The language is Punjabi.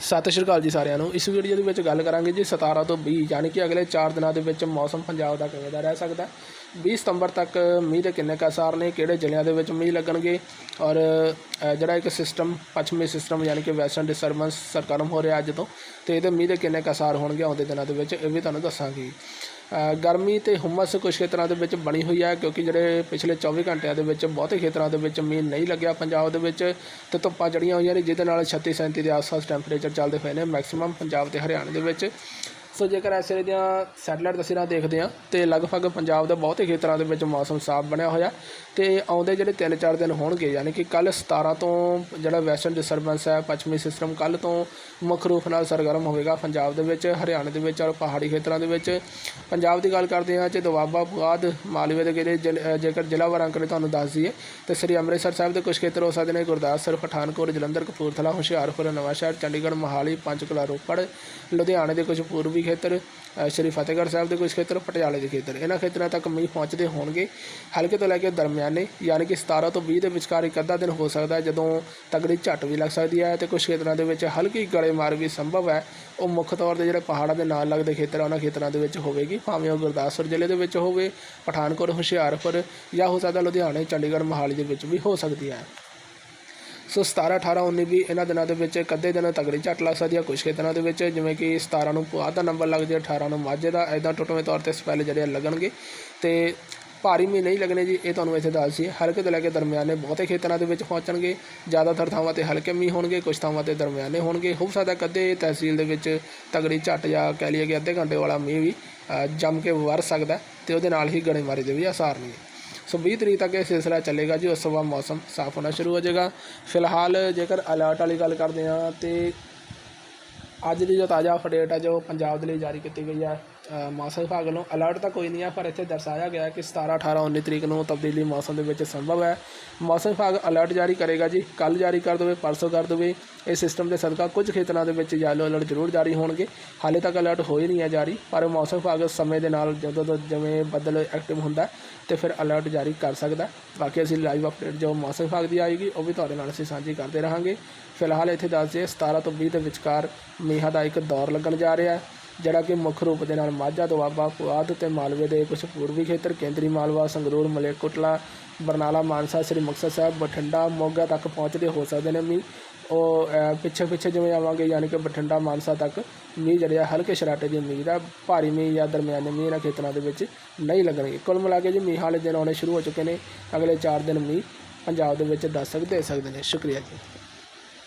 ਸਤਿ ਸ਼੍ਰੀ ਅਕਾਲ ਜੀ ਸਾਰਿਆਂ ਨੂੰ ਇਸ ਵੀਡੀਓ ਦੇ ਵਿੱਚ ਗੱਲ ਕਰਾਂਗੇ ਜੀ 17 ਤੋਂ 20 ਯਾਨੀ ਕਿ ਅਗਲੇ 4 ਦਿਨਾਂ ਦੇ ਵਿੱਚ ਮੌਸਮ ਪੰਜਾਬ ਦਾ ਕਿਵੇਂ ਦਾ ਰਹਿ ਸਕਦਾ ਹੈ। 20 ਸਤੰਬਰ ਤੱਕ ਮੀਂਹ ਦੇ ਕਿੰਨੇ ਕੁ ਅਸਾਰ ਨੇ, ਕਿਹੜੇ ਜ਼ਿਲ੍ਹਿਆਂ ਦੇ ਵਿੱਚ ਮੀਂਹ ਲੱਗਣਗੇ ਔਰ ਜਿਹੜਾ ਇੱਕ ਸਿਸਟਮ ਪੱਛਮੀ ਸਿਸਟਮ ਯਾਨੀ ਕਿ ਵੈਸਟਰਨ ਡਿਸਟਰਬੈਂਸ ਸਰਗਰਮ ਹੋ ਰਿਹਾ ਅੱਜ ਤੋਂ, ਤੇ ਇਹਦੇ ਮੀਂਹ ਦੇ ਕਿੰਨੇ ਕੁ ਅਸਾਰ ਹੋਣਗੇ ਆਉਂਦੇ ਦਿਨਾਂ ਦੇ ਵਿੱਚ, ਇਹ ਵੀ ਤੁਹਾਨੂੰ ਦੱਸਾਂਗੇ ਗਰਮੀ ਤੇ ਹੁਮਸ ਕੁਝ ਖੇਤਰਾਂ ਦੇ ਵਿੱਚ ਬਣੀ ਹੋਈ ਹੈ ਕਿਉਂਕਿ ਜਿਹੜੇ ਪਿਛਲੇ 24 ਘੰਟਿਆਂ ਦੇ ਵਿੱਚ ਬਹੁਤੇ ਖੇਤਰਾਂ ਦੇ ਵਿੱਚ ਮੀਂਹ ਨਹੀਂ ਲੱਗਿਆ ਪੰਜਾਬ ਦੇ ਵਿੱਚ ਤੇ ਧੁੱਪਾਂ ਚੜੀਆਂ ਹੋਈਆਂ ਨੇ, ਜਿਹਦੇ ਨਾਲ 36 37 ਦੇ ਆਸ-ਪਾਸ ਟੈਂਪਰੇਚਰ ਚੱਲਦੇ ਪਏ ਨੇ। ਮੈਕਸਿਮਮ ਪੰਜਾਬ ਤੇ ਹਰਿਆਣਾ ਦੇ ਵਿੱਚ ਸੋ ਜੇਕਰ ਇਸ ਵੇਲੇ ਦੀਆਂ ਸੈਟਲਾਈਟ ਤਸਵੀਰਾਂ ਦੇਖਦੇ ਹਾਂ, ਤੇ ਲਗਭਗ ਪੰਜਾਬ ਦਾ ਬਹੁਤੇ ਖੇਤਰਾਂ ਦੇ ਵਿੱਚ ਮੌਸਮ ਸਾਫ਼ ਬਣਿਆ ਹੋਇਆ ਤੇ ਆਉਂਦੇ ਜਿਹੜੇ 3-4 ਦਿਨ ਹੋਣਗੇ, ਯਾਨੀ ਕਿ ਕੱਲ 17 ਤੋਂ ਜਿਹੜਾ ਵੈਸਟਰਨ ਡਿਸਟਰਬੈਂਸ ਹੈ, ਪੱਛਮੀ ਸਿਸਟਮ ਕੱਲ ਤੋਂ ਮੁੱਖ ਰੂਪ ਨਾਲ ਸਰਗਰਮ ਹੋਵੇਗਾ ਪੰਜਾਬ ਦੇ ਵਿੱਚ, ਹਰਿਆਣਾ ਦੇ ਵਿੱਚ ਔਰ ਪਹਾੜੀ ਖੇਤਰਾਂ ਦੇ ਵਿੱਚ। ਪੰਜਾਬ ਦੀ ਗੱਲ ਕਰਦੇ ਹਾਂ ਜੇ ਦੁਆਬਾ ਪੁਆਧ, ਮਾਲਵੇ ਦੇ ਕਿਹੜੇ ਜ਼ਿਲ੍ਹੇ- ਜੇਕਰ ਜ਼ਿਲ੍ਹਾ ਵਾਰ ਅੰਕੜੇ ਤੁਹਾਨੂੰ ਦੱਸ ਦਈਏ, ਤੇ ਸ੍ਰੀ ਅੰਮ੍ਰਿਤਸਰ ਸਾਹਿਬ ਦੇ ਕੁਝ ਖੇਤਰ ਹੋ ਸਕਦੇ ਨੇ, ਗੁਰਦਾਸਪੁਰ, ਪਠਾਨਕੋਟ, ਜਲੰਧਰ, ਕਪੂਰਥਲਾ, ਹੁਸ਼ਿਆਰਪੁਰ, ਨਵਾਂਸ਼ਹਿਰ, ਚੰਡੀਗੜ੍ਹ, ਮੋਹਾਲੀ, ਪੰਚਕੂਲਾ, ਰੋਪੜ, ਲੁਧਿਆਣੇ ਦੇ ਕੁਝ ਪੂਰਬੀ ਖੇਤਰ ਸ਼੍ਰੀ ਫਤਿਹਗੜ੍ਹ ਸਾਹਿਬ ਦੇ ਕੁਝ ਖੇਤਰ, ਪਟਿਆਲੇ ਦੇ ਖੇਤਰ। ਇਹਨਾਂ ਖੇਤਰਾਂ ਤੱਕ ਮੀਂਹ ਪਹੁੰਚਦੇ ਹੋਣਗੇ। ਹਲਕੇ ਤੋਂ ਲੈ ਕੇ ਦਰਮਿਆਨੇ, ਯਾਨੀ ਕਿ 17 ਤੋਂ 20 ਦੇ ਵਿਚਕਾਰ ਇੱਕ ਅੱਧਾ ਦਿਨ ਹੋ ਸਕਦਾ ਜਦੋਂ ਤਗੜੀ ਝੱਟ ਵੀ ਲੱਗ ਸਕਦੀ ਹੈ ਤੇ ਕੁਝ ਖੇਤਰਾਂ ਦੇ ਵਿੱਚ ਹਲਕੀ ਗੜੇਮਾਰ ਵੀ ਸੰਭਵ ਹੈ। ਉਹ ਮੁੱਖ ਤੌਰ ਤੇ ਜਿਹੜੇ ਪਹਾੜਾਂ ਦੇ ਨਾਲ ਲੱਗਦੇ ਖੇਤਰ ਆ, ਉਹਨਾਂ ਖੇਤਰਾਂ ਦੇ ਵਿੱਚ ਹੋਵੇਗੀ। ਭਾਵੇਂ ਉਹ ਗੁਰਦਾਸਪੁਰ ਜ਼ਿਲ੍ਹੇ ਦੇ ਵਿੱਚ ਹੋਵੇ, ਪਠਾਨਕੋਟ, ਹੁਸ਼ਿਆਰਪੁਰ ਜਾਂ ਹੋ ਸਕਦਾ ਲੁਧਿਆਣੇ, ਚੰਡੀਗੜ੍ਹ ਮੋਹਾਲੀ ਦੇ ਵਿੱਚ ਵੀ ਹੋ ਸਕਦੀ ਹੈ। ਸੋ 17 18 19 ਵੀ ਇਹਨਾਂ ਦਿਨਾਂ ਦੇ ਵਿੱਚ ਇੱਕ ਅੱਧੇ ਦਿਨ ਤਗੜੀ ਝੱਟ ਲੱਗ ਸਕਦੀ ਹੈ ਕੁਝ ਖੇਤਰਾਂ ਦੇ ਵਿੱਚ ਜਿਵੇਂ ਕਿ 17 ਨੂੰ ਪੁਆਧ ਦਾ ਨੰਬਰ ਲੱਗ ਜਾਏ 18 ਨੂੰ ਮਾਝੇ ਦਾ ਐਦਾਂ ਟੁੱਟਵੇਂ ਤੌਰ ਤੇ ਸਪੈਲ ਜਿਹੜੇ ਆ ਲੱਗਣਗੇ। ਤੇ ਭਾਰੀ ਮੀਂਹ ਨਹੀਂ ਲੱਗਣੇ ਜੀ, ਇਹ ਤੁਹਾਨੂੰ ਇੱਥੇ ਦੱਸ ਦਈਏ। ਹਲਕੇ ਤੋਂ ਲੈ ਕੇ ਦਰਮਿਆਨੇ ਬਹੁਤੇ ਖੇਤਰਾਂ ਦੇ ਵਿੱਚ ਪਹੁੰਚਣਗੇ। ਜ਼ਿਆਦਾਤਰ ਥਾਵਾਂ ਤੇ ਹਲਕੇ ਮੀਂਹ ਹੋਣਗੇ ਕੁਝ ਥਾਵਾਂ ਤੇ ਦਰਮਿਆਨੇ ਹੋਣਗੇ। ਹੋ ਸਕਦਾ ਕਦੇ ਤਹਿਸੀਲ ਦੇ ਵਿੱਚ ਤਗੜੀ ਝੱਟ ਜਾਂ ਕਹਿ ਲਈਏ ਕਿ ਅੱਧੇ ਘੰਟੇ ਵਾਲਾ ਮੀਂਹ ਵੀ ਜੰਮ ਕੇ ਵਰ ਸਕਦਾ ਹੈ ਤੇ ਉਹਦੇ ਨਾਲ ਹੀ ਗੜੇਮਾਰੀ ਦੇ ਵੀ ਆਸਾਰ ਨੇ। ਸੋ 20 ਤਰੀਕ ਤੱਕ ਇਹ ਸਿਲਸਿਲਾ ਚੱਲੇਗਾ ਜੀ, ਉਸ ਤੋਂ ਬਾਅਦ ਮੌਸਮ ਸਾਫ਼ ਹੋਣਾ ਸ਼ੁਰੂ ਹੋ ਜਾਏਗਾ। ਫਿਲਹਾਲ ਜੇਕਰ ਅਲਰਟ ਵਾਲੀ ਗੱਲ ਕਰਦੇ ਹਾਂ ਤੇ ਅੱਜ ਦੀ ਜੋ ਤਾਜ਼ਾ ਅਪਡੇਟ ਹੈ ਜੋ ਪੰਜਾਬ ਦੇ ਲਈ ਜਾਰੀ ਕੀਤੀ ਗਈ ਹੈ ਮੌਸਮ ਵਿਭਾਗ ਵੱਲੋਂ ਅਲਰਟ ਤਾਂ ਕੋਈ ਨਹੀਂ ਹੈ ਪਰ ਇੱਥੇ ਦਰਸਾਇਆ ਗਿਆ ਹੈ ਕਿ 17 18 19 ਤਰੀਕ ਨੂੰ ਤਬਦੀਲੀ ਮੌਸਮ ਦੇ ਵਿੱਚ ਸੰਭਵ ਹੈ। ਮੌਸਮ ਵਿਭਾਗ ਅਲਰਟ ਜਾਰੀ ਕਰੇਗਾ ਜੀ। ਕੱਲ ਜਾਰੀ ਕਰ ਦੇਵੇ ਪਰਸੋਂ ਕਰ ਦੇਵੇ। ਇਸ ਸਿਸਟਮ ਦੇ ਸਦਕਾ ਕੁਝ ਖੇਤਰਾਂ ਦੇ ਵਿੱਚ ਯੈਲੋ ਅਲਰਟ ਜ਼ਰੂਰ ਜਾਰੀ ਹੋਣਗੇ। ਹਾਲੇ ਤੱਕ ਅਲਰਟ ਹੋ ਨਹੀਂ ਹੈ ਜਾਰੀ ਪਰ ਮੌਸਮ ਵਿਭਾਗ ਸਮੇਂ ਦੇ ਨਾਲ ਜਦੋਂ ਤੋਂ ਜਿਵੇਂ ਬੱਦਲ ਐਕਟਿਵ ਹੁੰਦਾ ਹੈ, ਤੇ ਫਿਰ ਅਲਰਟ ਜਾਰੀ ਕਰ ਸਕਦਾ ਬਾਕੀ ਅਸੀਂ ਲਾਈਵ ਅਪਡੇਟ ਜੋ ਮੌਸਮ ਵਿਭਾਗ ਦੀ ਆਏਗੀ ਉਹ ਵੀ ਤੁਹਾਡੇ ਨਾਲ ਅਸੀਂ ਸਾਂਝੀ ਕਰਦੇ ਰਹਾਂਗੇ। ਫਿਲਹਾਲ ਇੱਥੇ ਦੱਸ ਦਈਏ 17 ਤੋਂ 20 ਦੇ ਵਿਚਕਾਰ ਮੀਂਹਾਂ ਦਾ ਇੱਕ ਦੌਰ ਲੱਗਣ ਜਾ ਰਿਹਾ ਹੈ, ਜਿਹੜਾ ਕਿ ਮੁੱਖ ਰੂਪ ਦੇ ਨਾਲ ਮਾਝਾ ਦੁਆਬਾ ਪੁਆਧ ਤੇ ਮਾਲਵੇ ਦੇ ਕੁਝ ਪੂਰਬੀ ਖੇਤਰ ਕੇਂਦਰੀ ਮਾਲਵਾ, ਸੰਗਰੂਰ ਮਲੇਰਕੋਟਲਾ ਬਰਨਾਲਾ, ਮਾਨਸਾ, ਸ੍ਰੀ ਮੁਕਤਸਰ ਸਾਹਿਬ, ਬਠਿੰਡਾ, ਮੋਗਾ ਤੱਕ ਪਹੁੰਚਦੇ ਹੋ ਸਕਦੇ ਨੇ ਮੀਂਹ। ਉਹ ਪਿੱਛੇ ਪਿੱਛੇ ਜਿਵੇਂ ਆਵਾਂਗੇ, ਯਾਨੀ ਕਿ ਬਠਿੰਡਾ, ਮਾਨਸਾ ਤੱਕ ਮੀਂਹ ਜਿਹੜੇ ਆ ਹਲਕੇ ਸ਼ਰਾਟੇ ਦੀ ਉਮੀਦ ਆ ਭਾਰੀ ਮੀਂਹ ਜਾਂ ਦਰਮਿਆਨੇ ਮੀਂਹ ਇਹਨਾਂ ਖੇਤਰਾਂ ਦੇ ਵਿੱਚ ਨਹੀਂ ਲੱਗਣਗੇ। ਕੁੱਲ ਮਿਲਾ ਕੇ ਜੀ ਮੀਂਹ ਵਾਲੇ ਦਿਨ ਆਉਣੇ ਸ਼ੁਰੂ ਹੋ ਚੁੱਕੇ ਨੇ। ਅਗਲੇ 4 ਦਿਨ ਮੀਂਹ ਪੰਜਾਬ ਦੇ ਵਿੱਚ ਦੱਸ ਸਕਦੇ ਦੇ ਸਕਦੇ ਨੇ। ਸ਼ੁਕਰੀਆ ਜੀ।